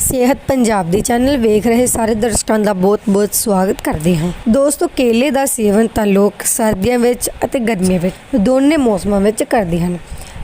ਸਿਹਤ ਪੰਜਾਬ ਦੇ ਚੈਨਲ ਵੇਖ ਰਹੇ ਸਾਰੇ ਦਰਸ਼ਕਾਂ ਦਾ ਬਹੁਤ-ਬਹੁਤ ਸਵਾਗਤ ਕਰਦੇ ਹਾਂ। ਦੋਸਤੋ, ਕੇਲੇ ਦਾ ਸੇਵਨ ਤਾਂ ਲੋਕ ਸਰਦੀਆਂ ਵਿੱਚ ਅਤੇ ਗਰਮੀਆਂ ਵਿੱਚ ਦੋਨੇ ਮੌਸਮਾਂ ਵਿੱਚ ਕਰਦੇ ਹਨ।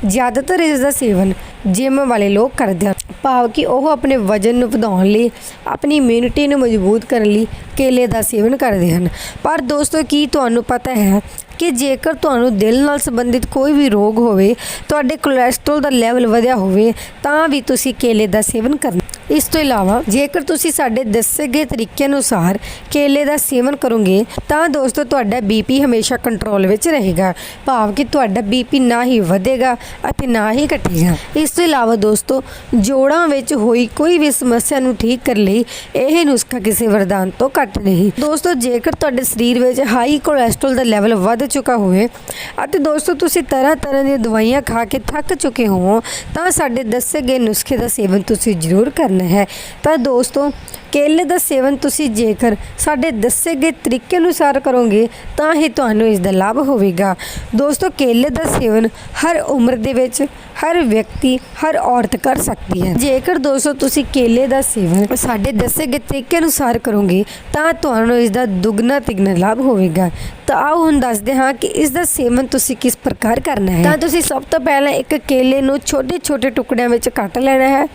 ਜ਼ਿਆਦਾਤਰ ਇਸ ਦਾ ਸੇਵਨ ਜਿਮ ਵਾਲੇ ਲੋਕ ਕਰਦੇ ਹਨ। ਭਾਵ ਕਿ ਉਹ ਆਪਣੇ ਵਜਨ ਨੂੰ ਵਧਾਉਣ ਲਈ, ਆਪਣੀ ਇਮਿਊਨਿਟੀ ਨੂੰ ਮਜ਼ਬੂਤ ਕਰਨ ਲਈ ਕੇਲੇ ਦਾ ਸੇਵਨ ਕਰਦੇ ਹਨ। ਪਰ ਦੋਸਤੋ, ਕੀ ਤੁਹਾਨੂੰ ਪਤਾ ਹੈ ਕਿ ਜੇਕਰ ਤੁਹਾਨੂੰ ਦਿਲ ਨਾਲ ਸੰਬੰਧਿਤ ਕੋਈ ਵੀ ਰੋਗ ਹੋਵੇ, ਤੁਹਾਡੇ ਕੋਲੇਸਟ੍ਰੋਲ ਦਾ ਲੈਵਲ ਵਧਿਆ ਹੋਵੇ, ਤਾਂ ਵੀ ਤੁਸੀਂ ਕੇਲੇ ਦਾ ਸੇਵਨ ਕਰਨਾ ਇਸ ਤੋਂ ਇਲਾਵਾ, ਜੇਕਰ ਤੁਸੀਂ ਸਾਡੇ ਦੱਸੇ ਗਏ ਤਰੀਕੇ ਅਨੁਸਾਰ ਕੇਲੇ ਦਾ ਸੇਵਨ ਕਰੋਗੇ, ਤਾਂ ਦੋਸਤੋ ਤੁਹਾਡਾ ਬੀਪੀ ਹਮੇਸ਼ਾ ਕੰਟਰੋਲ ਵਿੱਚ ਰਹੇਗਾ। ਭਾਵ ਕਿ ਤੁਹਾਡਾ ਬੀਪੀ ਨਾ ਹੀ ਵਧੇਗਾ ਅਤੇ ਨਾ ਹੀ ਘਟੇਗਾ। ਇਸ ਤੋਂ ਇਲਾਵਾ ਦੋਸਤੋ, ਜੋੜਾਂ ਵਿੱਚ ਹੋਈ ਕੋਈ ਵੀ ਸਮੱਸਿਆ ਨੂੰ ਠੀਕ ਕਰਨ ਲਈ ਇਹ ਨੁਸਖਾ ਕਿਸੇ ਵਰਦਾਨ ਤੋਂ ਘੱਟ ਨਹੀਂ। ਦੋਸਤੋ, ਜੇਕਰ ਤੁਹਾਡੇ ਸਰੀਰ ਵਿੱਚ ਹਾਈ ਕੋਲੇਸਟ੍ਰੋਲ ਦਾ ਲੈਵਲ ਵੱਧ ਚੁੱਕਾ ਹੋਵੇ ਅਤੇ ਦੋਸਤੋ ਤੁਸੀਂ ਤਰ੍ਹਾਂ ਤਰ੍ਹਾਂ ਦੀਆਂ ਦਵਾਈਆਂ ਖਾ ਕੇ ਥੱਕ ਚੁੱਕੇ ਹੋ ਤਾਂ ਸਾਡੇ ਦੱਸੇ ਗਏ ਨੁਸਖੇ ਦਾ ਸੇਵਨ ਤੁਸੀਂ ਜ਼ਰੂਰ ਕਰੋ ਕਰਨਾ ਹੈ। ਤਾਂ ਦੋਸਤੋ, ਕੇਲੇ ਦਾ ਸੇਵਨ ਤੁਸੀਂ ਜੇਕਰ ਸਾਡੇ ਦੱਸੇ ਗਏ ਤਰੀਕੇ ਅਨੁਸਾਰ ਕਰੋਗੇ, ਤਾਂ ਹੀ ਤੁਹਾਨੂੰ ਇਸ ਦਾ ਲਾਭ ਹੋਵੇਗਾ। ਦੋਸਤੋ, ਕੇਲੇ ਦਾ ਸੇਵਨ ਹਰ ਉਮਰ ਦੇ ਵਿੱਚ ਹਰ ਵਿਅਕਤੀ, ਹਰ ਔਰਤ ਕਰ ਸਕਦੀ ਹੈ। ਜੇਕਰ ਦੋਸਤੋ, ਤੁਸੀਂ ਕੇਲੇ ਦਾ ਸੇਵਨ ਸਾਡੇ ਦੱਸੇ ਗਏ ਤਰੀਕੇ ਅਨੁਸਾਰ ਕਰੋਗੇ, ਤਾਂ ਤੁਹਾਨੂੰ ਇਸ ਦਾ ਦੁੱਗਣਾ ਤਿਗਣਾ ਲਾਭ ਹੋਵੇਗਾ। ਤਾਂ ਆਓ ਹੁਣ ਦੱਸਦੇ ਹਾਂ ਕਿ ਇਸ ਦਾ ਸੇਵਨ ਤੁਸੀਂ ਕਿਸ ਪ੍ਰਕਾਰ ਕਰਨਾ ਹੈ। ਤਾਂ ਤੁਸੀਂ ਸਭ ਤੋਂ ਪਹਿਲਾਂ ਇੱਕ ਕੇਲੇ ਨੂੰ ਛੋਟੇ ਛੋਟੇ ਟੁਕੜਿਆਂ ਵਿੱਚ ਕੱਟ ਲੈਣਾ ਹੈ।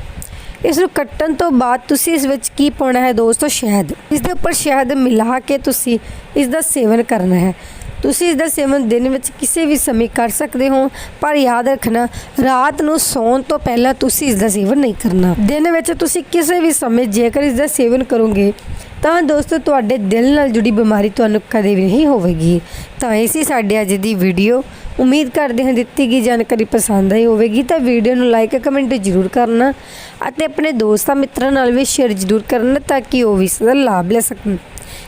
ਇਸ ਨੂੰ ਕੱਟਣ ਤੋਂ ਬਾਅਦ ਤੁਸੀਂ ਇਸ ਵਿੱਚ ਕੀ ਪਾਉਣਾ ਹੈ ਦੋਸਤੋ? ਸ਼ਹਿਦ। ਇਸ ਦੇ ਉੱਪਰ ਸ਼ਹਿਦ ਮਿਲਾ ਕੇ ਤੁਸੀਂ ਇਸ ਦਾ ਸੇਵਨ ਕਰਨਾ ਹੈ। ਤੁਸੀਂ ਇਸ ਦਾ ਸੇਵਨ ਦਿਨ ਵਿੱਚ ਕਿਸੇ ਵੀ ਸਮੇਂ ਕਰ ਸਕਦੇ ਹੋ, ਪਰ ਯਾਦ ਰੱਖਣਾ, ਰਾਤ ਨੂੰ ਸੌਣ ਤੋਂ ਪਹਿਲਾਂ ਤੁਸੀਂ ਇਸ ਦਾ ਸੇਵਨ ਨਹੀਂ ਕਰਨਾ। ਦਿਨ ਵਿੱਚ ਤੁਸੀਂ ਕਿਸੇ ਵੀ ਸਮੇਂ ਜੇਕਰ ਇਸ ਦਾ ਸੇਵਨ ਕਰੋਗੇ, ਤਾਂ ਦੋਸਤੋ ਤੁਹਾਡੇ ਦਿਲ ਨਾਲ ਜੁੜੀ ਬਿਮਾਰੀ ਤੁਹਾਨੂੰ ਕਦੇ ਵੀ ਨਹੀਂ ਹੋਵੇਗੀ। ਤਾਂ ਇਹ ਸੀ ਸਾਡੇ ਅੱਜ ਦੀ ਵੀਡੀਓ। ਉਮੀਦ ਕਰਦੇ ਹਾਂ ਦਿੱਤੀ ਗਈ ਜਾਣਕਾਰੀ ਪਸੰਦ ਆਈ ਹੋਵੇਗੀ, ਤਾਂ ਵੀਡੀਓ ਨੂੰ ਲਾਈਕ ਕਮੈਂਟ ਜ਼ਰੂਰ ਕਰਨਾ ਅਤੇ ਆਪਣੇ ਦੋਸਤਾਂ ਮਿੱਤਰਾਂ ਨਾਲ ਵੀ ਸ਼ੇਅਰ ਜ਼ਰੂਰ ਕਰਨਾ ਤਾਂ ਕਿ ਉਹ ਵੀ ਇਸ ਦਾ ਲਾਭ ਲੈ ਸਕਣ।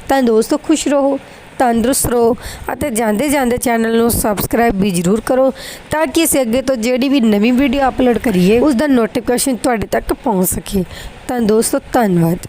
ਤਾਂ ਦੋਸਤੋ ਖੁਸ਼ ਰਹੋ ਤੰਦਰੁਸਤ ਰਹੋ ਅਤੇ ਜਾਂਦੇ ਜਾਂਦੇ ਚੈਨਲ ਨੂੰ ਸਬਸਕ੍ਰਾਈਬ ਵੀ ਜ਼ਰੂਰ ਕਰੋ ਤਾਂ ਕਿ ਅਸੀਂ ਅੱਗੇ ਤੋਂ ਜਿਹੜੀ ਵੀ ਨਵੀਂ ਵੀਡੀਓ ਅਪਲੋਡ ਕਰੀਏ ਉਸ ਦਾ ਨੋਟੀਫਿਕੇਸ਼ਨ ਤੁਹਾਡੇ ਤੱਕ ਪਹੁੰਚ ਸਕੇ। ਤਾਂ ਦੋਸਤੋ, ਧੰਨਵਾਦ।